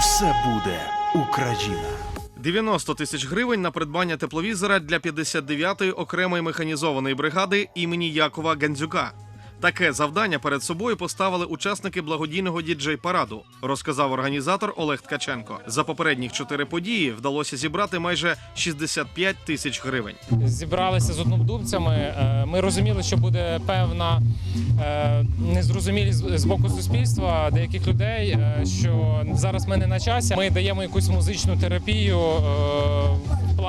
Все буде Україна. 90 тисяч гривень на придбання тепловізора для 59-ї окремої механізованої бригади імені Якова Гандзюка. Таке завдання перед собою поставили учасники благодійного діджей-параду, розказав організатор Олег Ткаченко. За попередніх чотири події вдалося зібрати майже 65 тисяч гривень. зібралися з однодумцями. Е, Ми розуміли, що буде певна е, незрозумілість з- боку суспільства деяких людей, е, що зараз ми не на часі. Ми даємо якусь музичну терапію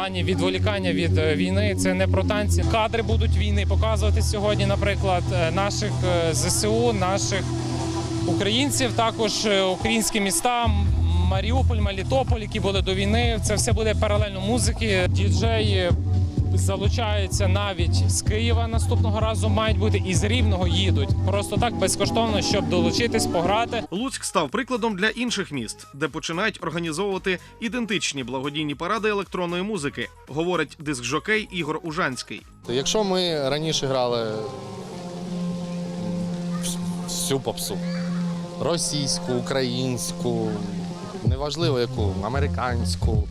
плані відволікання від е, війни. Це не про танці. Кадри будуть війни показувати сьогодні, наприклад, е, наших е, ЗСУ, наших українців, також українські міста. Маріуполь, Мелітополь, які були до війни. Це все буде паралельно музики. Діджеї залучаються навіть з Києва наступного разу мають бути і з Рівного їдуть. Просто так безкоштовно, щоб долучитись, пограти. Луцьк став прикладом для інших міст, де починають організовувати ідентичні благодійні паради електронної музики, говорить диск-жокей Ігор Ужанський. Якщо ми раніше грали всю попсу, російську, українську, неважливо яку, американську,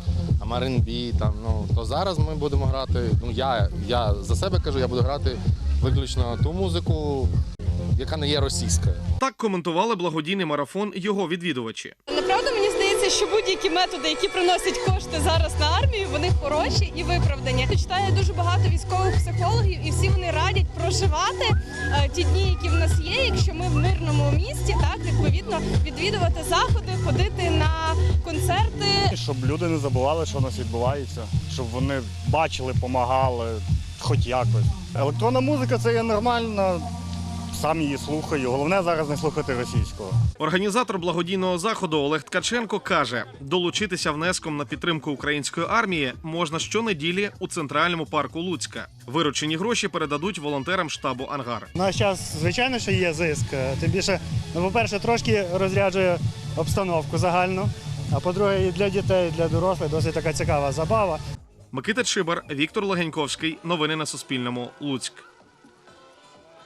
R&B, там, ну, то зараз ми будемо грати. Ну, я, я за себе кажу, я буду грати виключно ту музику, яка не є російською. Так коментували благодійний марафон його відвідувачі. Направду мені здається, що будь-які методи, які приносять кошти зараз на армію, вони хороші і виправдані. Читаю дуже багато військових психологів, і всі вони радять проживати е, ті дні, які в нас є. Якщо ми в мирному місті, так відповідно відвідувати заходи, ходити на концерти. щоб люди не забували, що у нас відбувається, щоб вони бачили, помагали, хоч якось. Електронна музика це є нормально, сам її слухаю. Головне зараз не слухати російського. Організатор благодійного заходу Олег Ткаченко каже: долучитися внеском на підтримку української армії можна щонеділі у центральному парку Луцька. Виручені гроші передадуть волонтерам штабу Ангар. У нас час, звичайно, що є зиск. Тим більше, ну, по-перше, трошки розряджує обстановку загальну. А по-друге, і для дітей, і для дорослих досить така цікава забава. Микита Чибар, Віктор Легеньковський. Новини на Суспільному. Луцьк.